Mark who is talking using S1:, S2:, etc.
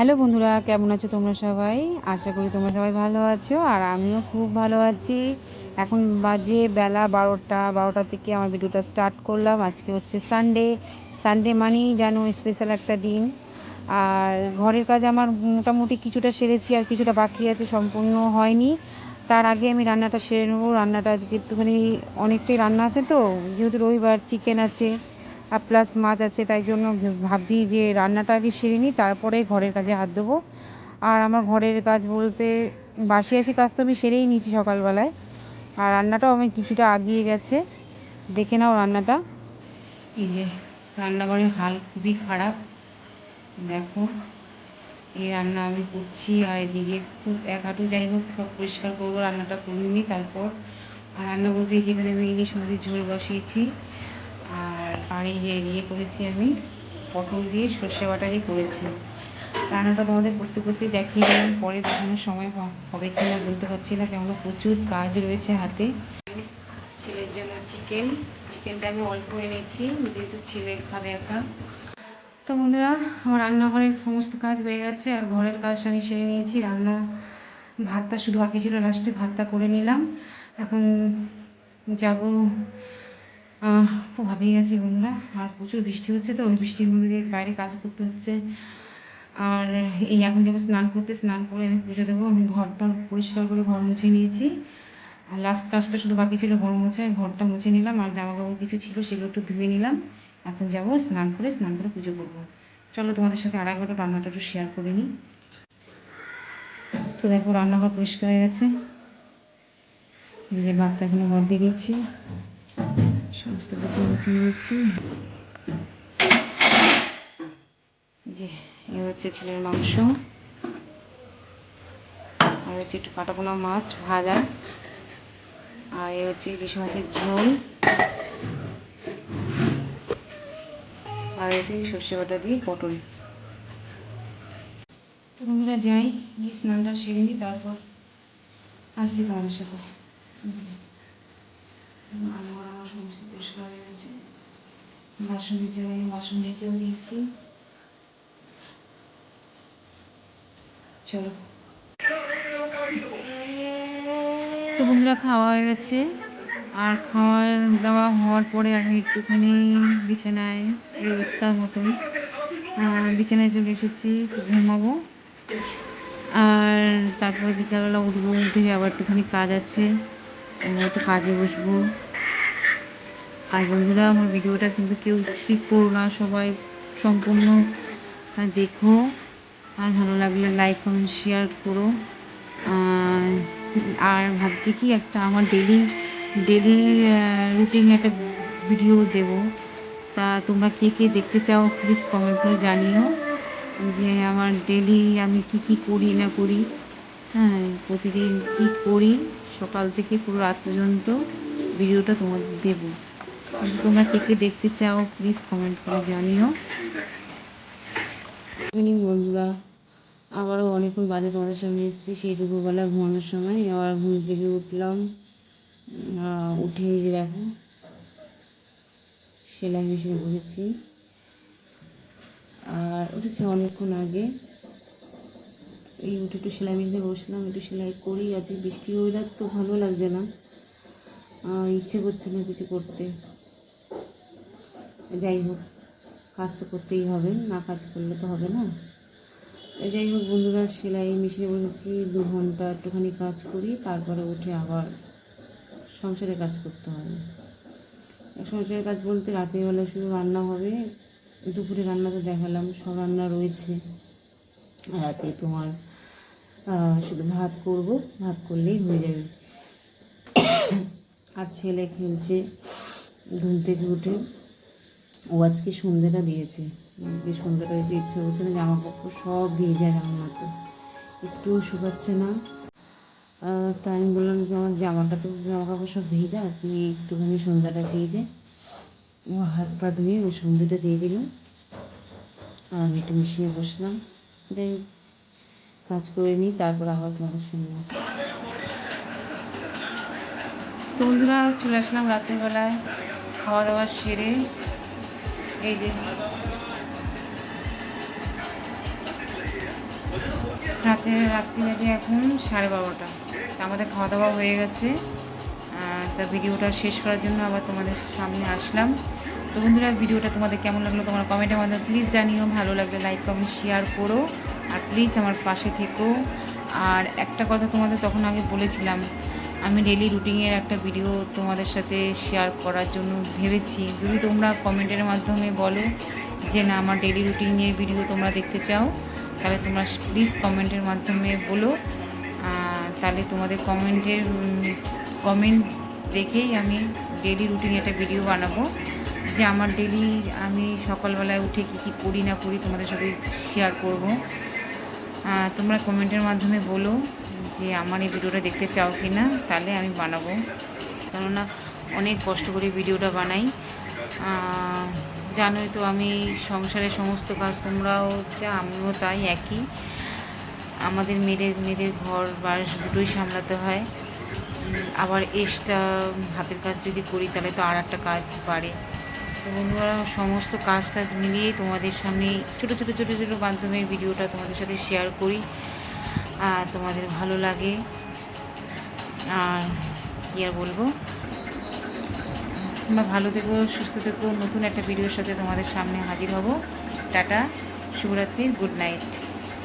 S1: Hello বন্ধুরা, কেমন আছো তোমরা সবাই? আশা করি তোমরা সবাই ভালো আছো, আর আমিও খুব ভালো আছি। এখন বাজে বেলা বারোটা বারোটা থেকে আমার ভিডিওটা স্টার্ট করলাম। আজকে হচ্ছে সানডে সানডে মানেই যেন স্পেশাল একটা দিন। আর ঘরের কাজ আমার মোটামুটি কিছুটা সেরেছি, আর কিছুটা বাকি আছে, সম্পূর্ণ হয়নি। তার আগে আমি রান্নাটা সেরে নেব। রান্নাটা আজকে একটুখানি অনেকটাই রান্না আছে তো, যেহেতু রবিবার চিকেন আছে। আর প্লাস মাছ আছে, তাই জন্য ভাবছি যে রান্নাটা আগে সেরে নিই, তারপরে ঘরের কাজে হাত দেবো। আর আমার ঘরের কাজ বলতে বাসি আসি কাজ তো আমি সেরেই নিয়েছি সকালবেলায়। আর রান্নাটাও আমি কিছুটা আগিয়ে গেছে। দেখে নাও রান্নাটা। এই যে রান্নাঘরের হাল খুবই খারাপ। দেখো, এই রান্না আমি করছি আর এদিকে খুব এক হাঁটু, যাই হোক, সব পরিষ্কার করব, রান্নাটা করে নিই, তারপর আর রান্না বলতে যেখানে আমি ইলিশ মাছের ঝোল বসিয়েছি। আর আর যে ইয়ে করেছি আমি, পটল দিয়ে সর্ষে বাটা দিয়ে করেছি। রান্নাটা তোমাদের করতে করতে দেখিয়ে দিলাম, পরে দেখানোর সময় হবে কি না বলতে পারছি না কেমন প্রচুর কাজ রয়েছে হাতে। ছেলের জন্য চিকেন, চিকেনটা আমি অল্প এনেছি, যেহেতু ছেলে খাবে একা। তো বন্ধুরা, আমার রান্নাঘরের সমস্ত কাজ হয়ে গেছে, আর ঘরের কাজটা আমি সেরে নিয়েছি, রান্না ভাতটা শুধু বাকি ছিল লাস্টে ভাতটা করে নিলাম। এখন যাব হাঁপিয়ে গেছি বন্ধুরা। আর প্রচুর বৃষ্টি হচ্ছে তো, ওই বৃষ্টির মধ্যে দিয়ে বাইরে কাজ করতে হচ্ছে। আর এই এখন যাব স্নান করতে, স্নান করে আমি পুজো দেবো। আমি ঘরটা পরিষ্কার করে ঘর মুছে নিয়েছি। আর লাস্ট কাজটা শুধু বাকি ছিল ঘর মুছে, ঘরটা মুছে নিলাম। আর জামা কাপড় কিছু ছিল সেগুলো একটু ধুয়ে নিলাম। এখন যাব স্নান করে স্নান করে পুজো করব। চলো তোমাদের সাথে আর একবার রান্নাটা একটু শেয়ার করে নিই। তো দেখো রান্নাঘর পরিষ্কার হয়ে গেছে। ভাতটা এখানে ঘর দিয়ে দিয়েছি। সমস্ত কিছু মুছে নিয়েছি যে এ হচ্ছে ছেলের মাংস। আর হচ্ছে একটু কাটাপোনা মাছ ভাজা। আর এ হচ্ছে ইলিশ মাছের ঝোল। আর হচ্ছে সর্ষে বাটা দিয়ে পটল। তো বন্ধুরা, যাই, গিয়ে স্নানটা সেরে নিই তারপর আসছি তোমাদের সাথে। রান্নাঘর আমার সমস্ত পরিষ্কার হয়ে গেছে বাসন দিয়েছি চলো। তো বন্ধুরা, খাওয়া হয়ে গেছে। আর খাওয়া দাওয়া হওয়ার পরে আমি একটুখানি বিছানায় রোজকার মতন বিছানায় চলে এসেছি, ঘুমাবো। আর তারপর বিকালবেলা উঠবো, উঠে আবার একটুখানি কাজ আছে। এবার একটু কাজে বসবো। আর বন্ধুরা, আমার ভিডিওটা কিন্তু কেউ স্কিপ করো না, সবাই সম্পূর্ণ দেখো। আর ভালো লাগলে লাইক কমেন্ট শেয়ার করো। আর ভাবছি কি একটা আমার ডেলি ডেলি রুটিন একটা ভিডিও দেব। তা তোমরা কে কে দেখতে চাও প্লিজ কমেন্ট করে জানিও যে আমার ডেলি আমি কি কি করি না করি। হ্যাঁ প্রতিদিন কি করি। সকাল থেকে পুরো রাত পর্যন্ত ভিডিওটা তোমাদের দেবো। তোমরা কে কে দেখতে চাও প্লিজ কমেন্ট করে জানিও। বন্ধুরা। আবারও অনেকক্ষণ বাদে তোমাদের সামনে এসেছি, সেই দুপুরবেলা ঘুমানোর সময়। আবার ঘুম থেকে উঠলাম। উঠে দেখো, সেলাই মেশিনে বসেছি। আর উঠেছে অনেকক্ষণ আগে। এই উঠে একটু সেলাই মেশিনে বসলাম, একটু সেলাই করি, আজকে বৃষ্টি ওয়েদার তো ভালো লাগছে না। ইচ্ছে করছে না কিছু করতে। যাই হোক, কাজ তো করতেই হবে, না কাজ করলে তো হবে না। যাই হোক বন্ধুরা, সেলাই মেশিনে বসেছি, দু ঘণ্টা একটুখানি কাজ করি, তারপরে উঠে আবার সংসারে কাজ করতে হবে। সংসারের কাজ বলতে রাতের বেলা শুধু রান্না হবে, দুপুরে রান্না তো দেখালাম, সব রান্না রয়েছে। রাতে তোমার শুধু ভাত করব, ভাত করলেই হয়ে যাবে। আর ছেলে খেলছে ঘুম থেকে উঠে। ও আজকে সন্ধ্যেটা দিয়েছে। আজকে সন্ধ্যাটা দিতে ইচ্ছা করছে না জামা কাপড় সব ভেজা জামা মতো। একটুও শুকাচ্ছে না। তাই আমি বললাম যে আমার জামাটা তো জামা কাপড় সব ভেজা, তুমি একটুখানি সন্ধ্যাটা দিয়ে দে। ও হাত পা ধুয়ে ওই সন্ধ্যাটা দিয়ে দিল। আর আমি একটু মিশিয়ে বসলাম। যাই কাজ করে নিই, তারপর আবার তোমাদের সামনে আসি। তো বন্ধুরা, চলে আসলাম রাত্রিবেলায় খাওয়া দাওয়া সেরে এই যে রাতে, রাত্রি বাজে এখন সাড়ে বারোটা। তা আমাদের খাওয়া দাওয়া হয়ে গেছে। তা ভিডিওটা শেষ করার জন্য আবার তোমাদের সামনে আসলাম। তো বন্ধুরা, ভিডিওটা তোমাদের কেমন লাগল তোমার কমেন্টের মাধ্যমে প্লিজ জানিও। ভালো লাগলে লাইক কমেন্ট শেয়ার করো। আর প্লিজ আমার পাশে থেকো। আর একটা কথা তোমাদের তখন আগে বলেছিলাম, আমি ডেলি রুটিনের একটা ভিডিও তোমাদের সাথে শেয়ার করার জন্য ভেবেছি। যদি তোমরা কমেন্টের মাধ্যমে বলো যে না, আমার ডেলি রুটিনের ভিডিও তোমরা দেখতে চাও, তাহলে তোমরা প্লিজ কমেন্টের মাধ্যমে বলো। তাহলে তোমাদের কমেন্টের কমেন্ট দেখেই আমি ডেলি রুটিন একটা ভিডিও বানাবো, যে আমার ডেলি আমি সকালবেলায় উঠে কী কী করি না করি তোমাদের সাথে শেয়ার করব। তোমরা কমেন্টের মাধ্যমে বলো যে আমার এই ভিডিওটা দেখতে চাও কি না, তাহলে আমি বানাবো। কেননা অনেক কষ্ট করে ভিডিওটা বানাই। জানোই তো আমি সংসারের সমস্ত কাজ, তোমরাও যা, আমিও তাই একই। আমাদের মেয়েদের মেয়েদের ঘর বাস দুটোই সামলাতে হয়। আবার এক্সট্রা হাতের কাজ যদি করি, তাহলে তো আর একটা কাজ বাড়ে। তো বন্ধুরা, সমস্ত কাজ টাজ মিলিয়ে তোমাদের সামনে ছোটো ছোটো ছোটো ছোটো মাধ্যমের ভিডিওটা তোমাদের সাথে শেয়ার করি। আর তোমাদের ভালো লাগে, আর কী আর বলব? তোমরা ভালো থেকো, সুস্থ থেকো, নতুন একটা ভিডিওর সাথে তোমাদের সামনে হাজির হব। টাটা, শুভরাত্রি গুড নাইট